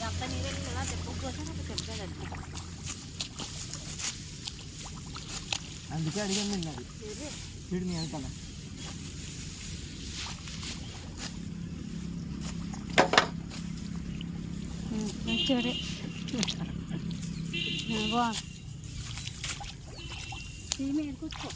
ఎంత నీళ్ళు ఇలా తిప్పకపోతే నాకు తిప్పలేదు అందుకే అడిగాను నిన్న వీడు మీ వెనకాల సరే బాగుంది మీరు కూర్చో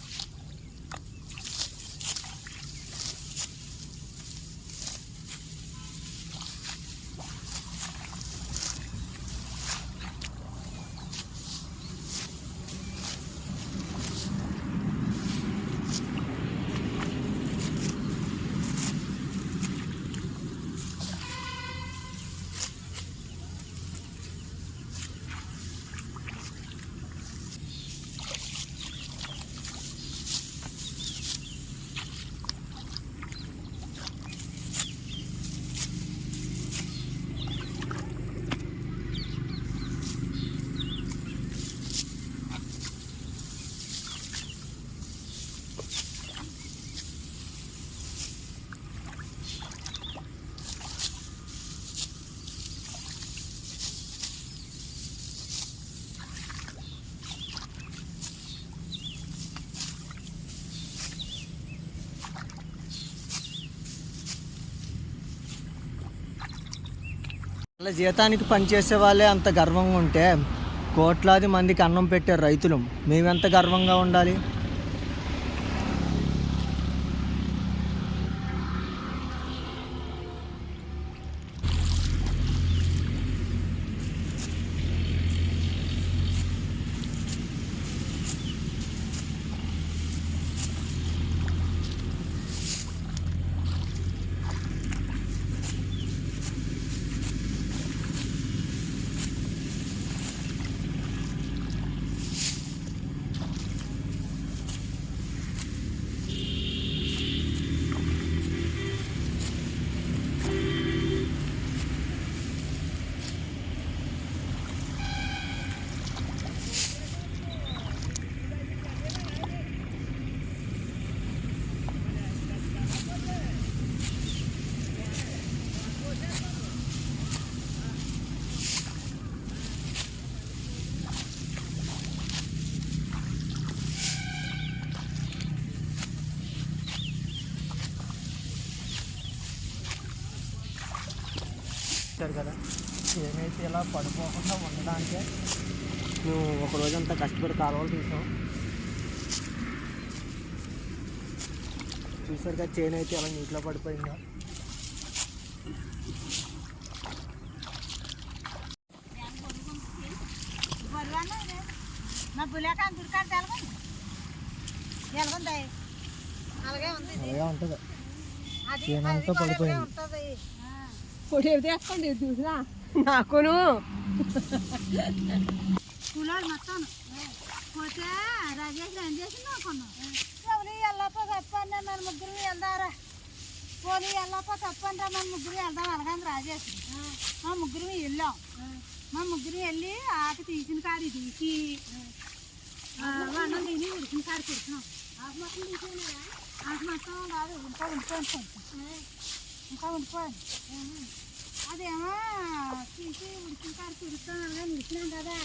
అలా జీతానికి పనిచేసే వాళ్ళే అంత గర్వంగా ఉంటే కోట్లాది మందికి అన్నం పెట్టే రైతులు మేమెంత గర్వంగా ఉండాలి? చూశారు కదా. ఏమైతే ఇలా పడిపోకుండా ఉండడానికే మేము ఒక రోజంతా కష్టపడి కాలువలు తీసాం. చూసారు కదా చేను అయితే ఎలా నీటిలో పడిపోయిందో. అలాగే ఉంటుంది. చేనంతా పడిపోయింది. ఉంటుంది. పొడి తెచ్చుకోండి చూసినా? నాకును. కూలోడు మొత్తం. పోతే రాజేష్ ఏం చేసి నాకున్నాం ఎవరు వెళ్ళపో తప్పండి మన ముగ్గురు వెళ్దారా? పోనీ వెళ్ళపో తప్పండి మన ముగ్గురు వెళ్దాం అలాగని రాజేష్. మా ముగ్గురు వెళ్ళాం. మా ముగ్గురు వెళ్ళి ఆకు తీసిన కాడి తీసి అన్నం తిని ఉడికిన కాడి కుడుతున్నాం ఆకు మొత్తం తీసేనా ఆకు మొత్తం కాదు ఉండిపోయింది కొంచెం ఇంకా అదేమో తీసి ఉడికిన ఉడికినాం కదా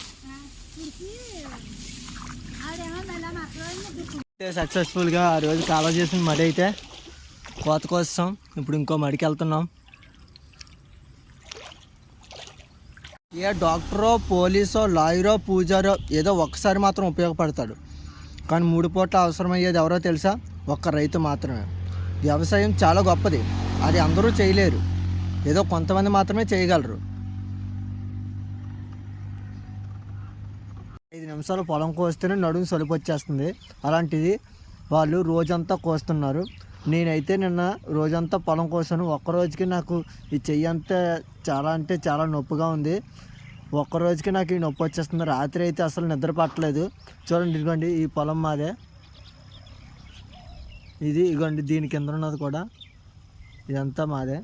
ఉడికి ఆడేమో మళ్ళీ సక్సెస్ఫుల్గా ఆ రోజు కాలువ చేసిన మడి అయితే కోత కోసం ఇప్పుడు ఇంకో మడికి వెళ్తున్నాం. ఏ డాక్టరో పోలీసో లాయరో పూజారో ఏదో ఒక్కసారి మాత్రం ఉపయోగపడతాడు. కానీ మూడు పూట్ల అవసరమయ్యేది ఎవరో తెలుసా? ఒక్క రైతు మాత్రమే. వ్యవసాయం చాలా గొప్పది. అది అందరూ చేయలేరు. ఏదో కొంతమంది మాత్రమే చేయగలరు. ఐదు నిమిషాలు పొలం కోస్తేనే నడుము సలుపు వచ్చేస్తుంది అలాంటిది వాళ్ళు రోజంతా కోస్తున్నారు. నేనైతే నిన్న రోజంతా పొలం కోసాను. ఒక్క రోజుకి నాకు ఈ చెయ్యి అంతా చాలా అంటే చాలా నొప్పిగా ఉంది. ఒక్క రోజుకి నాకు ఈ నొప్పి వచ్చేస్తుంది. రాత్రి అయితే అసలు నిద్ర పట్టలేదు. చూడండి ఇదిగోండి ఈ పొలం మాదే. ఇది ఇదిగోండి దీని కింద ఉన్నది కూడా. ఇదంతా మాదే.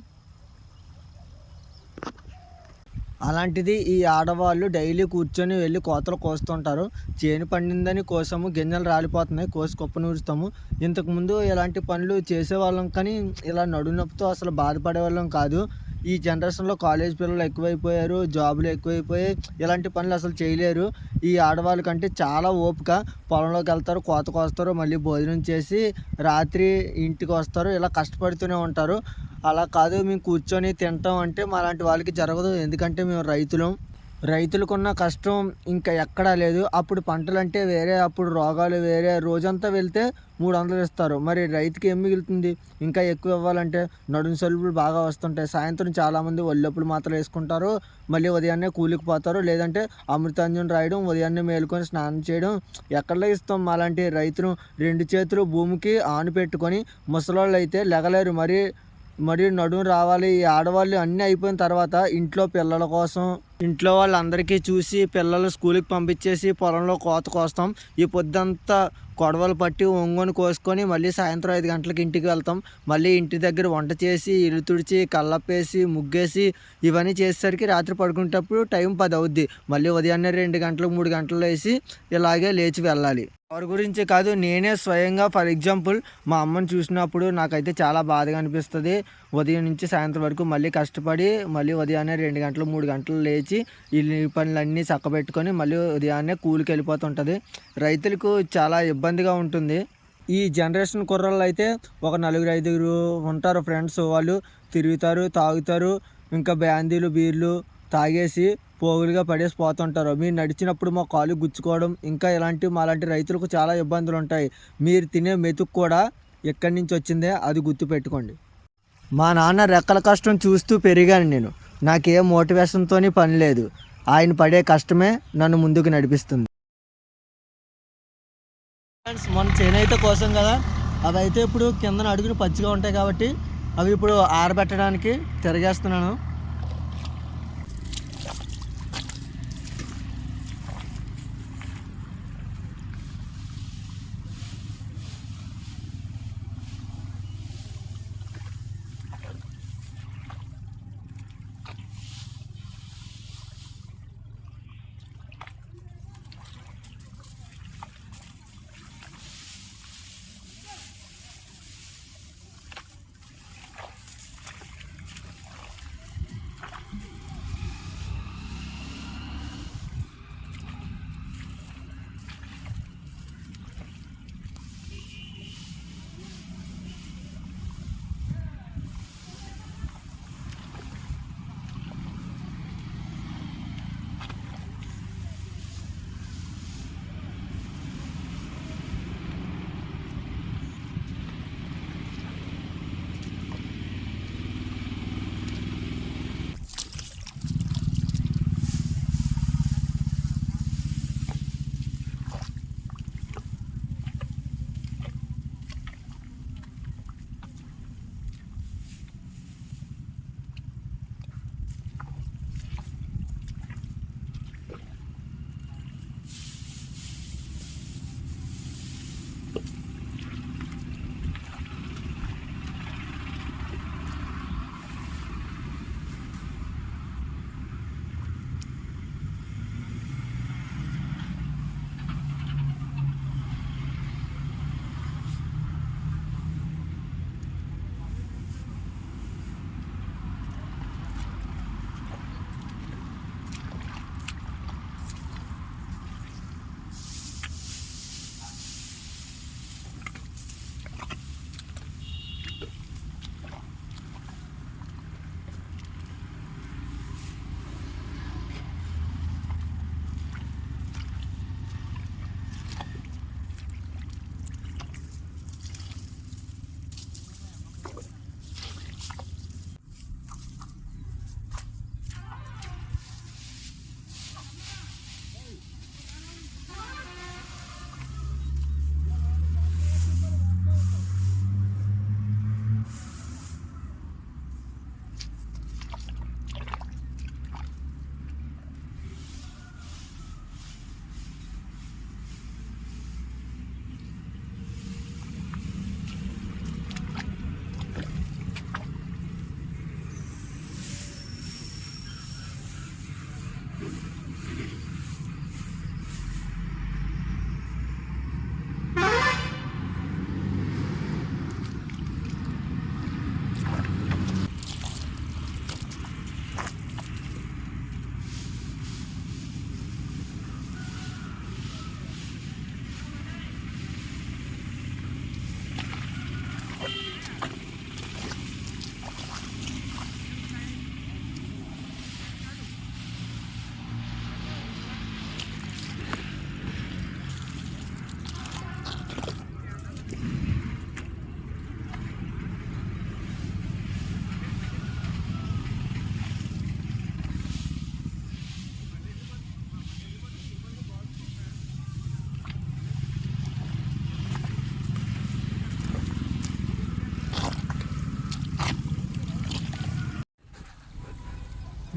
అలాంటిది ఈ ఆడవాళ్ళు డైలీ కూర్చొని వెళ్ళి కోతలు కోస్తుంటారు. చేను పండిందని కోసము గింజలు రాలిపోతున్నాయి కోసి కుప్ప నూరుస్తాము. ఇంతకుముందు ఇలాంటి పనులు చేసేవాళ్ళం కానీ ఇలా నడునొప్పితో అసలు బాధపడే వాళ్ళం కాదు. ఈ జనరేషన్లో కాలేజ్ పిల్లలు ఎక్కువైపోయారు జాబులు ఎక్కువైపోయాయి ఇలాంటి పనులు అసలు చేయలేరు. ఈ ఆడవాళ్ళ కంటే చాలా ఓపిక. పొలంలోకి వెళ్తారు కోత కోస్తారు మళ్ళీ భోజనం చేసి రాత్రి ఇంటికి వస్తారు ఇలా కష్టపడుతూనే ఉంటారు. అలా కాదు మేము కూర్చొని తింటాం అంటే మాలాంటి వాళ్ళకి జరగదు. ఎందుకంటే మేము రైతులం. రైతులకున్న కష్టం ఇంకా ఎక్కడా లేదు. అప్పుడు పంటలు అంటే వేరే అప్పుడు రోగాలు వేరే. రోజంతా వెళ్తే మూడు వందలు ఇస్తారు. మరి రైతుకి ఏం మిగులుతుంది? ఇంకా ఎక్కువ ఇవ్వాలంటే నడుము సలుపులు బాగా వస్తుంటాయి. సాయంత్రం చాలామంది ఒళ్ళొప్పులు మాత్రం వేసుకుంటారు. మళ్ళీ ఉదయాన్నే కూలికి పోతారు. లేదంటే అమృతాంజన్ రాయడం ఉదయాన్నే మేలుకొని స్నానం చేయడం ఎక్కడ ఇస్తాం. అలాంటి రైతులు రెండు చేతులు భూమికి ఆను పెట్టుకొని ముసలోళ్ళు అయితే లెగలేరు. మరి మరి నడుము రావాలి. ఈ ఆడవాళ్ళు అన్నీ అయిపోయిన తర్వాత ఇంట్లో పిల్లల కోసం ఇంట్లో వాళ్ళందరికీ చూసి పిల్లలు స్కూల్కి పంపించేసి పొలంలో కోత కోస్తాం. ఈ పొద్దంతా కొడవలు పట్టి ఒంగోని కోసుకొని మళ్ళీ సాయంత్రం ఐదు గంటలకు ఇంటికి వెళ్తాం. మళ్ళీ ఇంటి దగ్గర వంట చేసి ఇల్లు తుడిచి కళ్ళప్పేసి ముగ్గేసి ఇవన్నీ చేసేసరికి రాత్రి పడుకునేటప్పుడు టైం పది అవుద్ది. మళ్ళీ ఉదయాన్నే రెండు గంటలకు మూడు గంటలు వేసి ఇలాగే లేచి వెళ్ళాలి. ఎవరి గురించి కాదు నేనే స్వయంగా ఫర్ ఎగ్జాంపుల్ మా అమ్మని చూసినప్పుడు నాకైతే చాలా బాధగా అనిపిస్తుంది. ఉదయం నుంచి సాయంత్రం వరకు మళ్ళీ కష్టపడి మళ్ళీ ఉదయాన్నే రెండు గంటలు మూడు గంటలు లేచి ఇల్లు పనులన్నీ చక్కబెట్టుకొని మళ్ళీ ఉదయాన్నే కూలికి వెళ్ళిపోతుంటుంది. రైతులకు చాలా ఇబ్బందిగా ఉంటుంది. ఈ జనరేషన్ కుర్రలు అయితే ఒక నలుగురు ఐదుగురు ఉంటారు ఫ్రెండ్స్. వాళ్ళు తిరుగుతారు తాగుతారు ఇంకా బ్యాందీలు బీర్లు తాగేసి పోగులుగా పడేసి పోతుంటారు. మీరు నడిచినప్పుడు మా కాలు గుచ్చుకోవడం ఇంకా ఇలాంటి మాలాంటి రైతులకు చాలా ఇబ్బందులు ఉంటాయి. మీరు తినే మెతుకు కూడా ఎక్కడి నుంచి వచ్చిందే అది గుర్తుపెట్టుకోండి. మా నాన్న రెక్కల కష్టం చూస్తూ పెరిగాను నేను. నాకే మోటివేషన్తో పని లేదు. ఆయన పడే కష్టమే నన్ను ముందుకు నడిపిస్తుంది. ఫ్రెండ్స్ మన చేనైతే కోసం కదా. అవి అయితే ఇప్పుడు కిందన అడుగులు పచ్చిగా ఉంటాయి కాబట్టి అవి ఇప్పుడు ఆరబెట్టడానికి తిరగేస్తున్నాను.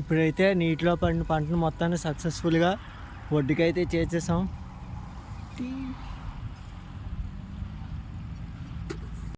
ఇప్పుడైతే నీటిలో పడిన పంటను మొత్తాన్ని సక్సెస్ఫుల్గా ఒడ్డుకైతే చేసేసాం.